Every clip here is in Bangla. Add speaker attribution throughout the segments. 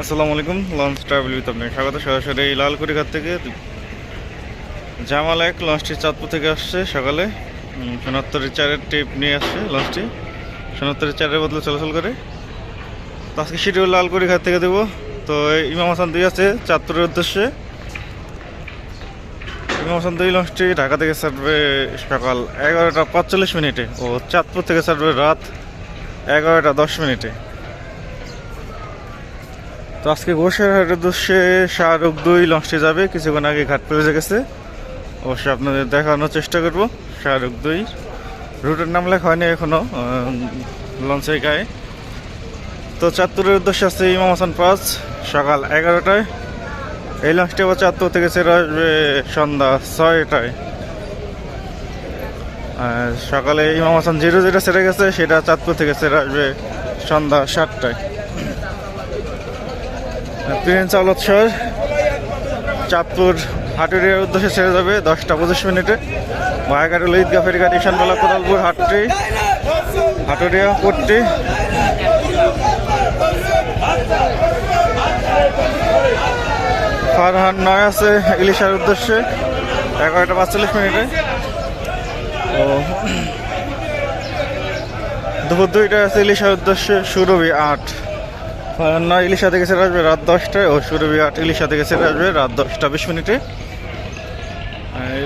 Speaker 1: আসসালামু আলাইকুম লঞ্চ ট্রাভেল উইথ আপনাকে স্বাগত। সরাসরি লালকুড়িঘাট থেকে জামাল এক লঞ্চটি চাঁদপুর থেকে আসছে সকালে। সোনাত্তরের চারের টিপ নিয়ে আসছে লঞ্চটি সোনাত্তরের চারের বদলে চলাচল করে। তো আজকে শিডিউল লালকুড়িঘাট থেকে দেবো। তো ইমাম হাসান দুই আছে চাঁদপুরের উদ্দেশ্যে। ইমাম হাসান দুই লঞ্চটি ঢাকা থেকে ছাড়বে সকাল এগারোটা পাঁচচল্লিশ মিনিটে ও চাঁদপুর থেকে ছাড়বে রাত এগারোটা দশ মিনিটে। তো আজকে গোসাইহাটের উদ্দেশ্যে শাহরুখ দুই লঞ্চটি যাবে। কিছুক্ষণ আগে ঘাট পেলে গেছে। অবশ্যই আপনাদের দেখানোর চেষ্টা করব। শাহরুখ দুই রুটের নাম লেখা হয়নি এখনও লঞ্চের গায়ে। তো চাঁদপুরের উদ্দেশ্যে আছে ইমাম হাসান পাঁচ, সকাল এগারোটায়। এই লঞ্চটি আবার চাঁদপুর থেকে ছেড়ে আসবে সন্ধ্যা ছয়টায়। সকালে ইমাম হাসান জিরো যেটা ছেড়ে গেছে, সেটা চাঁদপুর থেকে ছেড়ে আসবে সন্ধ্যা সাতটায়। প্রিন্স আলোৎসর চাঁদপুর হাটুরিয়ার উদ্দেশ্যে ছেড়ে যাবে দশটা পঁচিশ মিনিটে। ভায়াঘাটের ঈদগা ফেরিঘাট ঈশানবেলা কোদালপুর হাটটি, হাটুরিয়া কোটটি। ফারহান নয় আছে ইলিশার উদ্দেশ্যে, এগারোটা পাঁচচল্লিশ মিনিটে। ও। দুপুর দুইটা আছে ইলিশার উদ্দেশ্যে সুরভি আট। নয় ইলিশা থেকে ছেড়ে আসবে রাত দশটায়, ও সুরভি আট ইলিশা থেকে ছেড়ে আসবে রাত দশটা বিশ মিনিটে।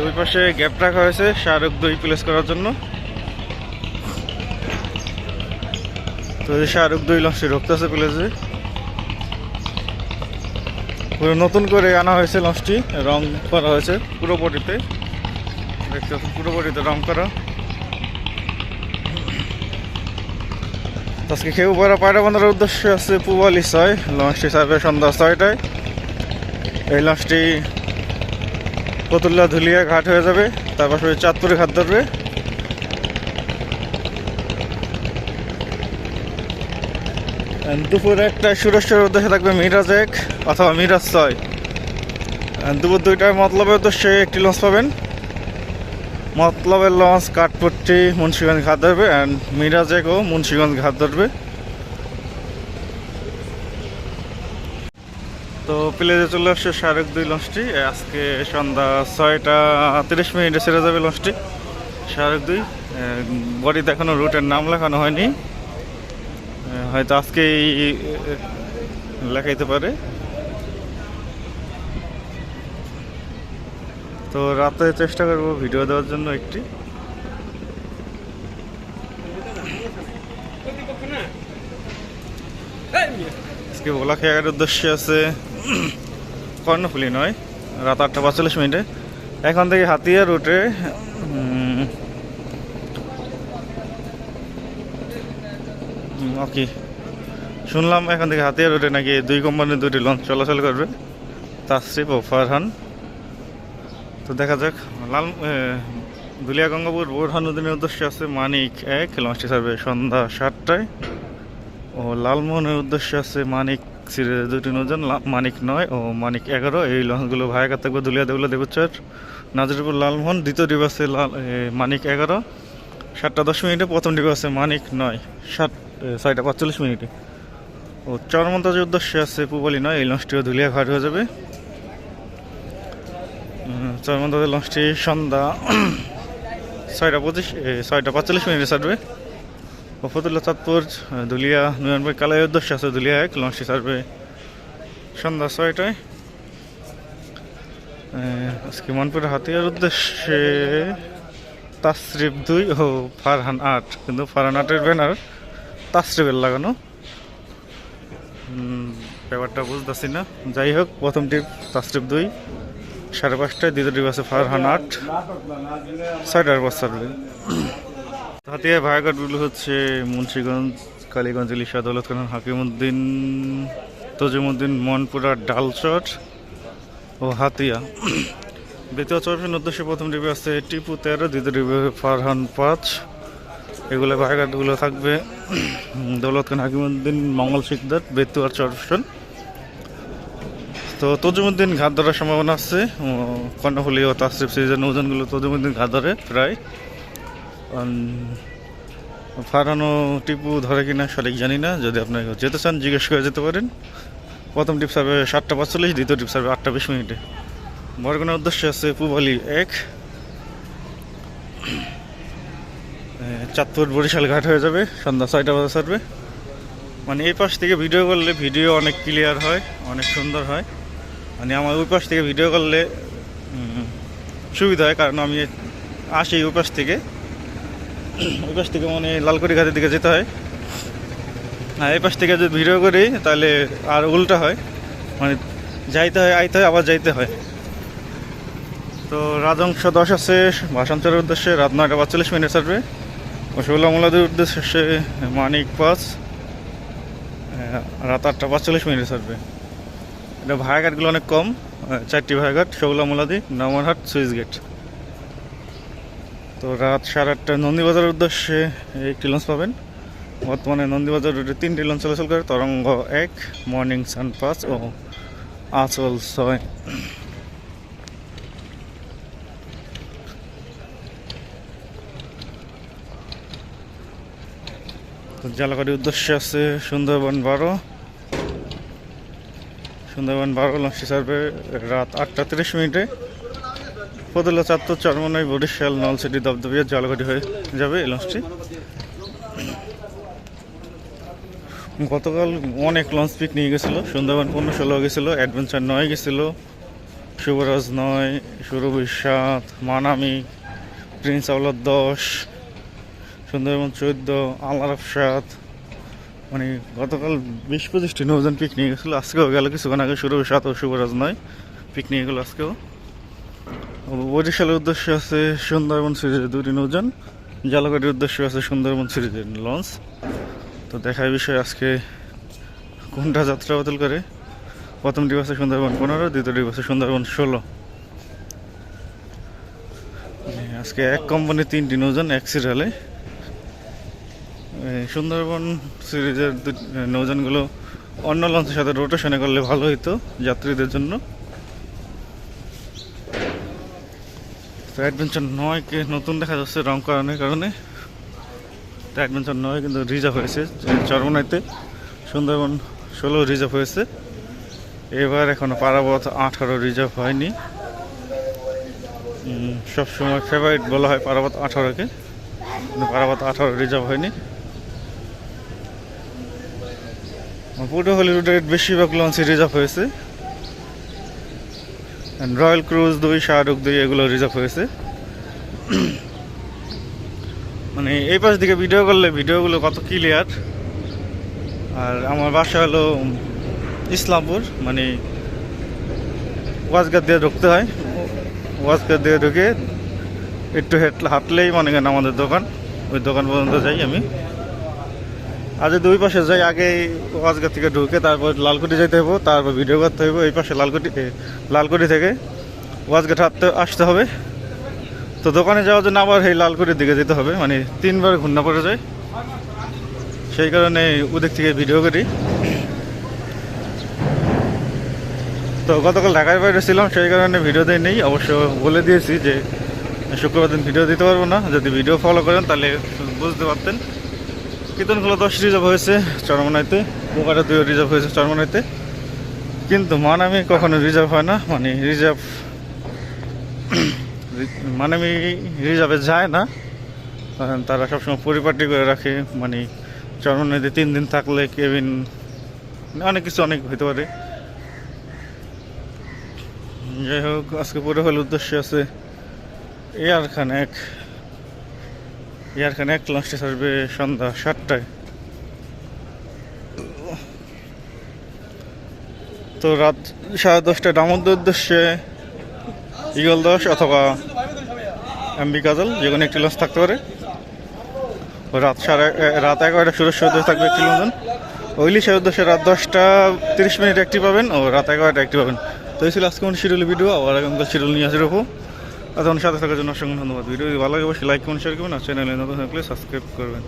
Speaker 1: ওই পাশে গ্যাপ রাখা হয়েছে শাহরুখ দুই প্লেস করার জন্য। তো শাহরুখ দুই লঞ্চটি ঢুকতেছে প্লেসে পুরো নতুন করে আনা হয়েছে লঞ্চটি, রং করা হয়েছে পুরোপটিতে দেখতে পাচ্ছেন পুরো বডিতে রং করা। আজকে খেউ বড় পায়রা বন্ধের উদ্দেশ্য আছে পুবালি ছয়। লঞ্চটি ছাড়বে সন্ধ্যা ছয়টায়। এই লঞ্চটি পতুল্লা ধুলিয়া ঘাট হয়ে যাবে, তার পাশে চাঁদপুরে ঘাট ধরবে। দুপুর একটা সুরেশ্বরের উদ্দেশ্যে থাকবে মিরাজ এক অথবা মিরাজ ছয়। দুপুর দুইটায় মতলবের উদ্দেশ্যে একটি লঞ্চ পাবেন। মতলবের লঞ্চ কাঠপট্টি, মুন্সিগঞ্জ ঘাট ধরবে অ্যান্ড মিরাজ একও মুন্সিগঞ্জ ঘাট ধরবে। তো প্লেজে চলে আসছে শাহরুখ দুই লঞ্চটি। আজকে সন্ধ্যা ছয়টা তিরিশ মিনিটে ছেড়ে যাবে লঞ্চটি। শাহরুখ দুই বডিতে এখনও রুটের নাম লেখানো হয়নি। হয়তো আজকেই লেখাইতে পারে। তো রাতে চেষ্টা করব ভিডিও দেওয়ার জন্য একটি। আজকে ভোলা খেয়ার উদ্দেশ্যে আছে কর্ণফুলি নয়, রাত আটটা পাঁচচল্লিশ মিনিটে। এখন থেকে হাতিয়া রুটে ওকে। শুনলাম এখন থেকে হাতিয়া রুটে নাকি দুই কোম্পানির দুটি লঞ্চ চলাচল করবে। তাসরিফ ও ফারহান তো দেখা যাক, লাল দুলিয়া গঙ্গাপুর বোরহান নদীর উদ্দেশ্যে আছে মানিক এক, লঞ্চটি ছাড়বে সন্ধ্যা সাতটায়। ও লালমোহনের উদ্দেশ্যে আছে মানিক সিরিজের দুটি নৌযান, লা- মানিক নয় ও মানিক এগারো। এই লঞ্চগুলো ভায়াঘাট থাকবে দুলিয়া দেউলা দেবুচ্চর নাজিরপুর লালমোহন, দ্বিতীয় ডিপ আছে লাল মানিক এগারো। সাতটা দশ মিনিটে প্রথম ডিপ আছে মানিক নয়। সাত ছয়টা পাঁচচল্লিশ মিনিটে। ও চরমন্তাজের উদ্দেশ্যে আছে পুবালি নয়, এই লঞ্চটিও ধুলিয়া ঘাট হয়ে যাবে। চরমন্তাজের লঞ্চটি সন্ধ্যা ছয়টা পঁচিশ ছয়টা পাঁচচল্লিশ মিনিটে ছাড়বে। ফতুল্লা চাঁদপুর দুলিয়া নুয়ানবাই কালাই উদ্দেশ্যে আছে দুলিয়া এক, লঞ্চটি ছাড়বে সন্ধ্যা ছয়টায়। আজকে মনপুর হাতিয়ার উদ্দেশ্যে তাসরিফ দুই ও ফারহান আট, কিন্তু ফারহান আটের ব্যানার তাসরিফের লাগানো। ব্যাপারটা বুঝতেছি না। যাই হোক, প্রথম টিপ, তাসরিফ দুই। সাড়ে পাঁচটায় দ্বিতীয় আছে, ফারহান আট। ছয়টার পর ছাড়বে হাতিয়া ভায়াঘাটগুলো হচ্ছে মুন্সিগঞ্জ, কালীগঞ্জ, ইলিশা দৌলতখান হাকিমুদ্দিন, তজিমুদ্দিন, মনপুরা, ডালচর ও হাতিয়া। দ্বিতীয় চরফের উদ্দেশ্যে প্রথম ডিবে আছে টিপু তেরো, দ্বিতীয় ডিবে ফারহান পাঁচ। এগুলো ভায়াঘাটগুলো থাকবে। দৌলত খান হাকিমুদ্দিন, মঙ্গল শিকদার বেতুয়ার চরফেশন। তো তজুমুদ্দিন ঘাট ধরার সম্ভাবনা আছে। কর্ণফুলি ও তাসরিফ সিরিজের নৌজনগুলো তজুমুদ্দিন ঘাট ধরে প্রায়। ফারানো টিপু ধরে কিনা সঠিক জানি না। যদি আপনাকে যেতে চান, জিজ্ঞেস করে যেতে পারেন। প্রথম টিপ সার্ভে সাতটা পাঁচচল্লিশ, দ্বিতীয় টিপ সার্ভে আটটা বিশ মিনিটে। বরগুনার উদ্দেশ্যে আছে পুবালি এক। চাঁদপুর বরিশাল ঘাট হয়ে যাবে, সন্ধ্যা ছয়টা বাজে সারবে মানে এই পাশ থেকে ভিডিও করলে ভিডিও অনেক ক্লিয়ার হয়, অনেক সুন্দর হয়। মানে আমার ওই পাশ থেকে ভিডিও করলে সুবিধা হয় কারণ আমি আসি ওই পাশ থেকে। ওই পাশ থেকে মানে লালকুড়ি ঘাটের দিকে যেতে হয়। আর এই পাশ থেকে যদি ভিডিও করি তাহলে আর উল্টা হয়। মানে যাইতে হয় আইতে হয় আবার যাইতে হয়। তো রাজংশ দশ আছে ভাষান্তরের উদ্দেশ্যে রাত নয়টা পাঁচচল্লিশ মিনিট সারবে রসগোল্লা মোলাদের উদ্দেশ্যে মানিক পাঁচ আহ, রাত আটটা পাঁচচল্লিশ মিনিট সারবে এটা ভাড়াঘাটগুলো অনেক কম চারটি ভাড়াঘাট শৌলা মোলাদি নামরহাট সুইচ গেট। তো রাত সাড়ে আটটা নন্দীবাজারের উদ্দেশ্যে একটি লঞ্চ পাবেন। বর্তমানে নন্দীবাজার রুটে তিনটি লঞ্চ চলাচল করে, তরঙ্গ এক, মর্নিং সান পাঁচ ও আচল ছয়। জালাকাটির উদ্দেশ্যে আছে সুন্দরবন বারো। সুন্দরবন বারো লঞ্চটি সার্ভে রাত আটটা তিরিশ মিনিটে ফতুল্লা চাত্তর চরমনাই, বরিশাল, নলসিটি দবদবিয়া জালকাটি হয়ে যাবে এই লঞ্চটি। গতকাল অনেক লঞ্চ পিক নিয়ে গেছিল, সুন্দরবন পনেরো ষোলো গেছিল অ্যাডভেঞ্চার নয় গেছিল। শুভরাজ নয়, সুরভি সাত, মানামি প্রিন্স আউলাদ দশ, সুন্দরবন চোদ্দ আলারফ সাত মানে গতকাল বিশ পঁচিশটি নৌজন পিকনিক গেছিল, আজকেও গেল কিছুক্ষণ আগে সুরভি সাত শুভরাজ নয় পিক নিয়ে গেলো আজকেও। বরিশালের উদ্দেশ্যে আছে সুন্দরবন সিরিজের দুটি নৌযান জালকাটির উদ্দেশ্যে আছে সুন্দরবন সিরিজের লঞ্চ। তো দেখার বিষয় আজকে কোনটা যাত্রা বাতিল করে? প্রথম দিবসে সুন্দরবন পনেরো, দ্বিতীয় দিবসে সুন্দরবন ষোলো। আজকে এক কোম্পানি তিনটি নৌযান এক সিরিয়ালে। সুন্দরবন সিরিজের নৌযানগুলো অন্য লঞ্চের সাথে রোটেশনে করলে ভালো হতো যাত্রীদের জন্য। তো অ্যাডভেঞ্চার নয়কে নতুন দেখা যাচ্ছে রং করানোর কারণে। অ্যাডভেঞ্চার নয় কিন্তু রিজার্ভ হয়েছে চরমনাইতে। সুন্দরবন ষোলো রিজার্ভ হয়েছে। এবার এখনও পারাবত আঠারো রিজার্ভ হয়নি। সবসময় ফেভারিট বলা হয় পারাবত আঠারোকে। কিন্তু পারাবত আঠারো রিজার্ভ হয়নি। পুরো হলিউডের বেশিরভাগ লঞ্চই রিজার্ভ হয়েছে। রয়্যাল ক্রুজ দুই শাহরুখ দুই, এগুলো রিজার্ভ হয়েছে। মানে এই পাশ দিকে ভিডিও করলে ভিডিওগুলো কত ক্লিয়ার আর আমার বাসা হলো ইসলামপুর মানে ওয়াজগার দিয়ে ঢুকতে হয়। ওয়াজগার দিয়ে ঢুকে একটু হেঁটলে হাঁটলেই মনে করেন আমাদের দোকান। ওই দোকান পর্যন্ত যাই আমি। আর যদি ওই পাশে যাই আগে ওয়াজগার থেকে ঢুকে তারপর লালকুটি যেতে হব তারপর ভিডিও করতে হবে এই পাশে লালকুটি লালকুটি থেকে ওয়াজঘাট হাঁটতে আসতে হবে। তো দোকানে যাওয়ার জন্য আবার এই লালকুটির দিকে যেতে হবে মানে তিনবার ঘূর্ণা পড়ে যায়। সেই কারণে ওদিক থেকে ভিডিও করি। তো গতকাল ঢাকার বাইরে ছিলাম, সেই কারণে ভিডিও দেয় নেই। অবশ্য বলে দিয়েছি যে, শুক্রবার দিন ভিডিও দিতে পারব না। যদি ভিডিও ফলো করেন তাহলে বুঝতে পারতেন। কীর্তনগুলো দশ রিজার্ভ হয়েছে, চরমনাইতে। বোকাটা দুই রিজার্ভ হয়েছে চরমনাইতে। কিন্তু মানামি কখনো রিজার্ভ হয় না মানে রিজার্ভ মানামি রিজার্ভে যায় না। তারা সবসময় পরিপাটি করে রাখে মানে চরমনাইতে তিন দিন থাকলে কেবিন অনেক কিছু অনেক হতে পারে। যাই হোক, আজকে পরে হলে উদ্দেশ্য আছে এয়ার খান এক এয়ার খান এক লঞ্চটি ছাড়বে সন্ধ্যা সাতটায়। তো রাত সাড়ে দশটায় ডামোদ্দের উদ্দেশ্যে ইগল দশ অথবা এমবি কাজল, যে কোনো একটি লঞ্চ থাকতে পারে। রাত সাড়ে রাত এগারোটা সুরেশ্বর উদ্দেশ্যে থাকবে একটি লঞ্চ ওইলিশের উদ্দেশ্যে রাত দশটা তিরিশ মিনিট একটি পাবেন ও রাত এগারোটা একটি পাবেন। তো এই ছিল আজকে আমার শিডিউল ভিডিও আবার আগামীকাল শিডিউল নিয়ে আসে রাখব তখন সাথে থাকার জন্য অসংখ্য ধন্যবাদ। ভিডিও ভালো লাগে, অবশ্যই লাইক কমেন্ট শেয়ার করবেন আর চ্যানেলে নতুন থাকলে সাবস্ক্রাইব করবেন।